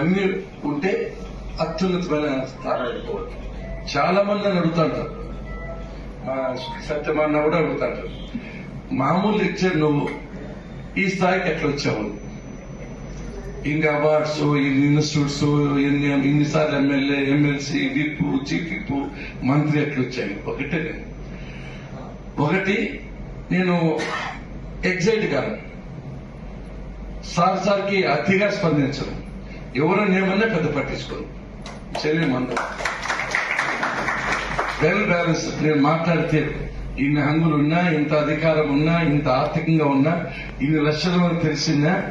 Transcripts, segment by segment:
ఇవన్నీ ఉంటే అత్యున్నతమైన స్థానానికి చాలా మంది నన్ను అడుగుతాంటారు. మా సత్యమాన్న కూడా అడుగుతాంటారు. మామూలు లెక్చర్ నువ్వు ఈ స్థాయికి ఎట్లా వచ్చావు? ఇన్ని అవార్డ్స్ ఇన్ని ఇన్స్టిట్యూట్స్ ఎన్ని ఇన్నిసార్లు MLA MLC whip chief whip మంత్రి ఎట్లా వచ్చాయి? ఒకటే నేను. ఒకటి నేను ఎగ్జైట్ కాను సార్ సార్కి అతిగా స్పందించను. ఎవరు ఏమన్నా పెద్ద పట్టించుకోరు. శరీరం మందు. వెల్ బ్యాలెన్స్ నేను మాట్లాడితే ఇన్ని హంగులు ఉన్నా ఇంత అధికారం ఉన్నా ఇంత ఆర్థికంగా ఉన్నా ఇన్ని లక్షల మంది తెలిసినా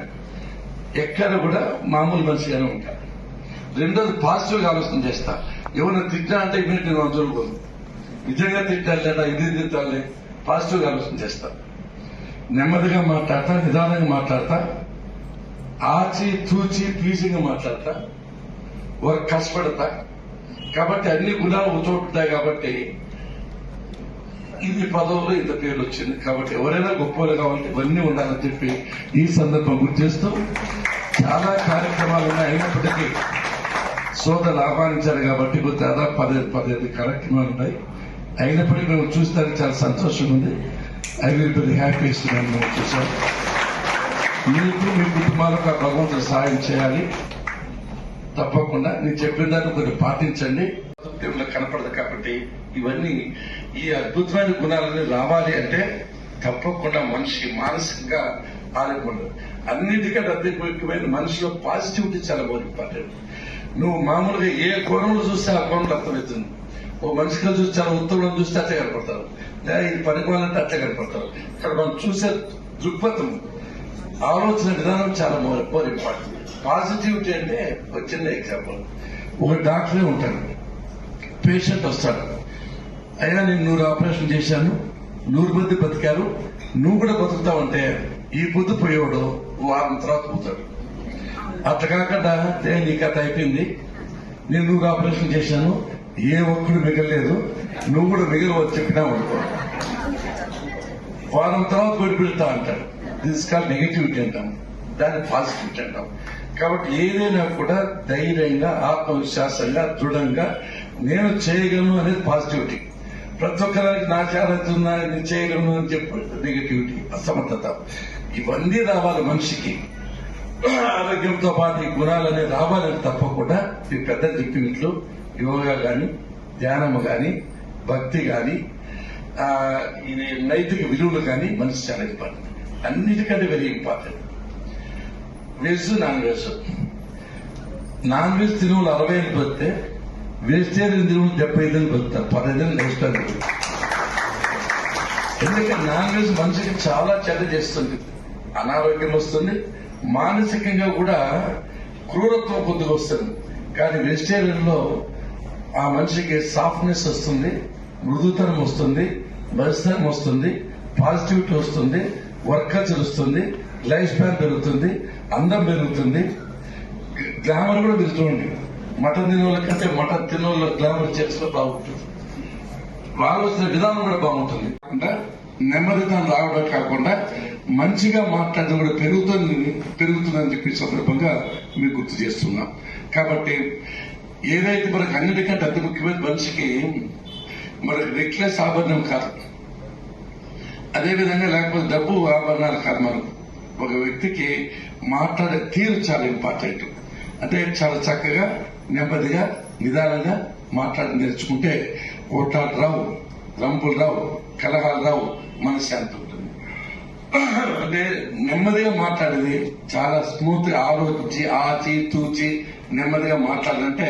ఎక్కడ కూడా మామూలు మనిషిగానే ఉంటా. రెండోది పాజిటివ్ ఆలోచన చేస్తా. ఎవరైనా తిట్టా అంటే ఇమీడియట్ నేను వదులుకోను నిజంగా తిట్టాలి లేదా ఇది తిట్టాలి? పాజిటివ్ ఆలోచన చేస్తా. నెమ్మదిగా మాట్లాడతా నిదానంగా మాట్లాడతా. ఆచి తూచి ప్లీజింగ్ మాట్లాడతా వర్క్ కష్టపడతా. కాబట్టి అన్ని గుణాలు చోటుతాయి కాబట్టి ఇది పదవులు ఇంత పేర్లు వచ్చింది. కాబట్టి ఎవరైనా గొప్పలు కావాలంటే ఇవన్నీ ఉండాలని చెప్పి ఈ సందర్భం గుర్తు చేస్తూ చాలా కార్యక్రమాలు ఉన్నాయి. అయినప్పటికీ సోదరులు ఆహ్వానించారు కాబట్టి ఇప్పుడు దాదాపు పదిహేను పదిహేను కార్యక్రమాలు ఉన్నాయి. అయినప్పటికీ మేము చూస్తానికి చాలా సంతోషం ఉంది. ఐ విల్ బి హ్యాపీ మేము చూసాం మీకు మీ కుటుంబాలకు ఆ భగవంతుడు సహాయం చేయాలి. తప్పకుండా నేను చెప్పిన దాన్ని కొన్ని పాటించండి. కనపడదు కాబట్టి ఇవన్నీ ఈ అద్భుతమైన గుణాలన్నీ రావాలి అంటే తప్పకుండా మనిషి మానసికంగా ఆరోగ్యం అన్నిటికంటే అతి మనిషిలో పాజిటివిటీ చాలా మోర్ ఇంపార్టెంట్. నువ్వు మామూలుగా ఏ కోణంలో చూస్తే ఆ కోణంలో అర్థమవుతుంది. ఓ మనిషిగా చూస్తే చాలా ఉత్తమంలో చూస్తే అట్లే కనపడతారు. లేదా ఇది పనికోవాలంటే అట్లే కనపడతారు. ఇక్కడ మనం చూసే దృక్పథం ఆలోచన విధానం చాలా మోర్ ఇంపార్టెంట్ పాజిటివిటీ అంటే ఒక చిన్న ఎగ్జాంపుల్ ఒక డాక్టరే ఉంటాడు. పేషెంట్ వస్తాడు. అయినా నేను నూరు ఆపరేషన్ చేశాను. నూరు మంది బతికారు. నువ్వు కూడా బతుకుతావంటే ఈ పొద్దు పోయేవాడు వారం తర్వాత పోతాడు. అట్లా కాకుండా "ఏ, నీ కథ అయిపోయింది. నేను నువ్వు ఆపరేషన్ చేశాను. ఏ ఒక్కడు మిగలలేదు. నువ్వు కూడా మిగలవచ్చు చెప్పినా అనుకో. వారం తర్వాత పెడతా అంటాడు. దిస్ కాల్ నెగిటివిటీ అంటాం. దాన్ని పాజిటివిటీ అంటాం. కాబట్టి ఏదైనా కూడా ధైర్యంగా ఆత్మవిశ్వాసంగా దృఢంగా నేను చేయగలను అనేది పాజిటివిటీ ప్రతి ఒక్కరికి నా ఉన్నా నేను చేయగలను అని చెప్పి నెగిటివిటీ అసమర్థత. ఇవన్నీ రావాలి మనిషికి. ఆరోగ్యంతో పాటు ఈ గుణాలనే రావాలని తప్పకుండా ఈ పెద్ద చెప్పినట్లు యోగా కానీ ధ్యానము కానీ భక్తి కానీ ఆ, ఇది నైతిక విలువలు కానీ మనిషి చాలా ఇంపార్టెంట్ అన్నిటికంటే very important veg non veg non veg తిరువులు అరవై ఏళ్ళు బతితే వెజిటేరియన్ తినువులు డెబ్బై ఐదు ఏళ్ళు బతుకుతారు పదహైదు లైఫ్ ఎందుకంటే నాన్ వెజ్ మనిషికి చాలా చెడ్డ చేస్తుంది. అనారోగ్యం వస్తుంది. మానసికంగా కూడా క్రూరత్వం కొద్దిగా వస్తుంది. కానీ వెజిటేరియన్లో ఆ మనిషికి సాఫ్ట్నెస్ వస్తుంది మృదుతనం వస్తుంది బలిస్తనం వస్తుంది పాజిటివిటీ వస్తుంది. వర్క్ కల్చర్ వస్తుంది లైఫ్ స్పాన్ పెరుగుతుంది అందం పెరుగుతుంది. గ్లామర్ కూడా పెరుగుతుంది మటన్ తినే వాళ్ళ కంటే మటన్ తినే వాళ్ళ గ్లామర్ చేసిన బాగుంటుంది. ఆలోచన విధానం కూడా బాగుంటుంది. అంటే నెమ్మదితనం రావడం కాకుండా మంచిగా మాట్లాడడం కూడా పెరుగుతుంది పెరుగుతుందని చెప్పి సందర్భంగా మీకు గుర్తు చేస్తున్నా. కాబట్టి ఏదైతే మనకు అన్నిటికంటే అతి ముఖ్యమైన మనిషికి మనకు నెక్లెస్ ఆభరణం కాదు. అదేవిధంగా లేకపోతే డబ్బు ఆభరణాలు కర్మలు. ఒక వ్యక్తికి మాట్లాడే తీరు చాలా ఇంపార్టెంట్ అంటే చాలా చక్కగా నెమ్మదిగా నిదానంగా మాట్లాడి నేర్చుకుంటే కోట్లాలు రావు రంపులు రావు కలహాలు రావు మనశ్శాంతి ఉంటుంది. అంటే నెమ్మదిగా మాట్లాడేది చాలా స్మూత్ ఆలోచించి ఆచి తూచి నెమ్మదిగా మాట్లాడాలంటే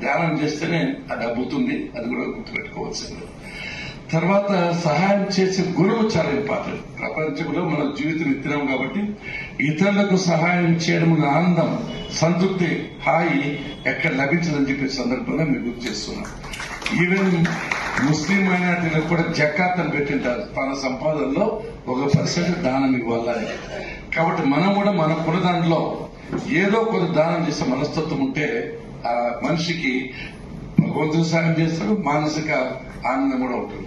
ధ్యానం చేస్తేనే అది అబ్బుతుంది అది కూడా గుర్తుపెట్టుకోవాల్సింది. తర్వాత సహాయం చేసే గురువు చాలా ఇంపార్టెంట్. ప్రపంచంలో మన జీవితం ఇస్తున్నాం కాబట్టి ఇతరులకు సహాయం చేయడం ఆనందం సంతృప్తి హాయి ఎక్కడ లభించదని చెప్పే సందర్భంగా మీకు గుర్తు చేస్తున్నాం. ఈవెన్ ముస్లిం మైనార్టీలకు కూడా జకాత్ అని పెట్టింటారు. తన సంపాదనలో ఒక పర్సెంట్ దానం ఇవ్వాలని. కాబట్టి మనం కూడా మన కులదాంట్లో ఏదో కొంత దానం చేసే మనస్తత్వం ఉంటే ఆ మనిషికి భగవంతుడు సాయం చేస్తారు మానసిక ఆనందం కూడా ఉంటుంది.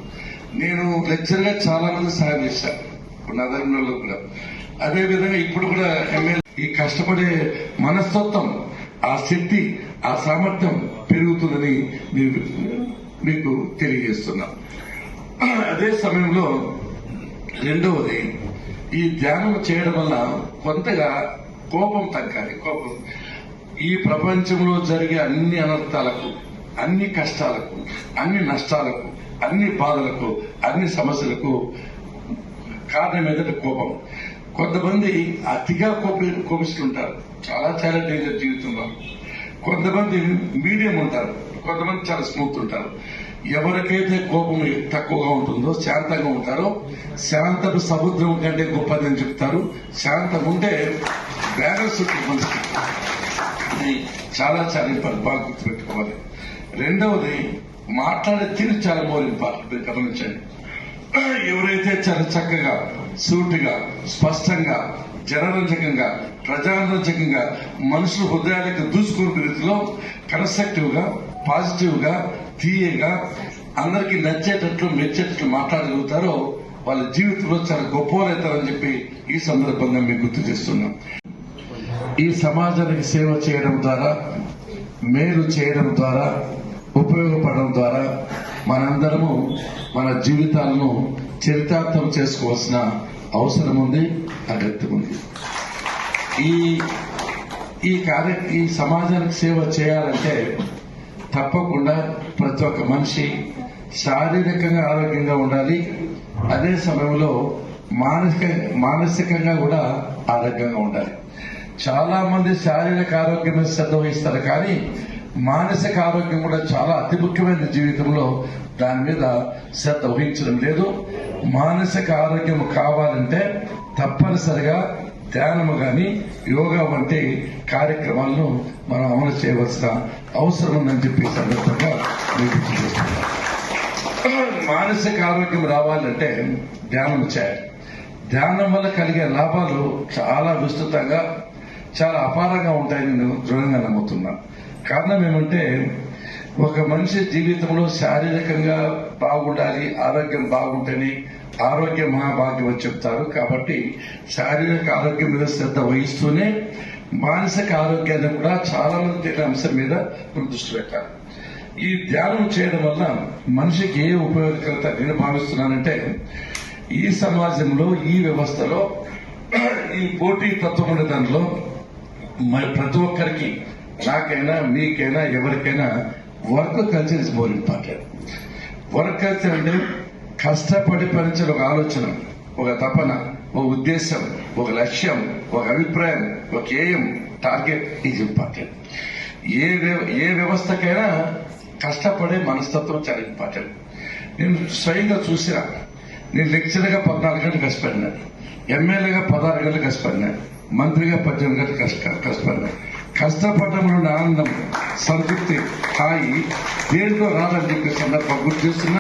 నేను లెక్చర్గా చాలా మంది సాయం చేశాను ఇప్పుడు నా కూడా. అదే విధంగా ఇప్పుడు కూడా ఎమ్మెల్యే ఈ కష్టపడే మనస్తత్వం ఆ శక్తి ఆ సామర్థ్యం పెరుగుతుందని మీకు తెలియజేస్తున్నాం. అదే సమయంలో రెండవది ఈ ధ్యానం చేయడం వల్ల కొంతగా కోపం తగ్గాలి. కోపం. ఈ ప్రపంచంలో జరిగే అన్ని అనర్థాలకు అన్ని కష్టాలకు అన్ని నష్టాలకు అన్ని బాధలకు అన్ని సమస్యలకు కారణం ఏదంటే కోపం. కొంతమంది అతిగా కోపి కోపిస్తుంటారు. చాలా చాలా డేంజర్ జీవితంలో. కొంతమంది మీడియం ఉంటారు. కొంతమంది చాలా స్మూత్ ఉంటారు. ఎవరికైతే కోపం తక్కువగా ఉంటుందో శాంతంగా ఉంటారో శాంతపు సముద్రం కంటే అని చెప్తారు. శాంతం ఉంటే బ్యాలెన్స్ ఉంటుంది మనిషికి. చాలా చాలా ఇంపార్టెంట్ బాగా గుర్తుపెట్టుకోవాలి. రెండవది మాట్లాడే తీరు చాలా మోర్ గమనించండి. ఎవరైతే చాలా చక్కగా సూటిగా స్పష్టంగా జనరంజకంగా ప్రజారంజకంగా మనుషుల హృదయాలకు దూసుకునే రీతిలో కన్స్ట్రక్టివ్గా పాజిటివ్గా తీయగా అందరికి నచ్చేటట్లు మెచ్చేటట్లు మాట్లాడగలుగుతారో వాళ్ళ జీవితంలో చాలా గొప్పవారవుతారని చెప్పి ఈ సందర్భంగా మేము గుర్తు చేస్తున్నాం. ఈ సమాజానికి సేవ చేయడం ద్వారా మేలు చేయడం ద్వారా ఉపయోగపడడం ద్వారా మనందరము మన జీవితాలను చరితార్థం చేసుకోవాల్సిన అవసరం ఉంది అగత్యం ఉంది. ఈ ఈ కార్య ఈ సమాజానికి సేవ చేయాలంటే తప్పకుండా ప్రతి ఒక్క మనిషి శారీరకంగా ఆరోగ్యంగా ఉండాలి. అదే సమయంలో మానసిక మానసికంగా కూడా ఆరోగ్యంగా ఉండాలి. చాలా మంది శారీరక ఆరోగ్యం శ్రద్ధ వహిస్తారు కానీ మానసిక ఆరోగ్యం కూడా చాలా అతి ముఖ్యమైన జీవితంలో దాని మీద శ్రద్ధ వహించడం లేదు. మానసిక ఆరోగ్యం కావాలంటే తప్పనిసరిగా ధ్యానము కానీ యోగా వంటి కార్యక్రమాలను మనం అమలు చేయవలసిన అవసరం ఉందని చెప్పి సందర్భంగా మానసిక ఆరోగ్యం రావాలంటే ధ్యానం చేయాలి. ధ్యానం వల్ల కలిగే లాభాలు చాలా విస్తృతంగా చాలా అపారంగా ఉంటాయని నేను దృఢంగా నమ్ముతున్నాను. కారణం ఏమంటే ఒక మనిషి జీవితంలో శారీరకంగా బాగుండాలి ఆరోగ్యం బాగుంటేనే ఆరోగ్య మహాభాగ్యం అని చెప్తారు. కాబట్టి శారీరక ఆరోగ్యం మీద శ్రద్ధ వహిస్తూనే మానసిక ఆరోగ్యాన్ని కూడా చాలా మంది తెలియని అంశం మీద దృష్టి పెట్టాలి ఈ ధ్యానం చేయడం వల్ల మనిషికి ఏ ఉపయోగకరత నేను భావిస్తున్నానంటే ఈ సమాజంలో ఈ వ్యవస్థలో ఈ పోటీ తత్వం ఉండే దానిలో ప్రతి ఒక్కరికి నాకైనా మీకైనా ఎవరికైనా work culture is more important work culture అంటే కష్టపడి పనిచిన ఒక ఆలోచన ఒక తపన ఒక ఉద్దేశం ఒక లక్ష్యం ఒక అభిప్రాయం ఒక ఏయం టార్గెట్ ఈజ్ ఇంపార్టెంట్ ఏ ఏ వ్యవస్థకైనా కష్టపడే మనస్తత్వం చాలా ఇంపార్టెంట్ నేను స్వయంగా చూసిన నేను లెక్చరర్గా పద్నాలుగు గంటలు కష్టపడినా ఎమ్మెల్యేగా పదహారు గంటలు కష్టపడినా మంత్రిగా పద్దెనిమిది గంటలు కష్ట కష్టపడినా కష్టపడడంలో ఆనందం సంతృప్తి హాయి. దేంట్లో రాదని చెప్పే సందర్భం గుర్తు చేస్తున్నా.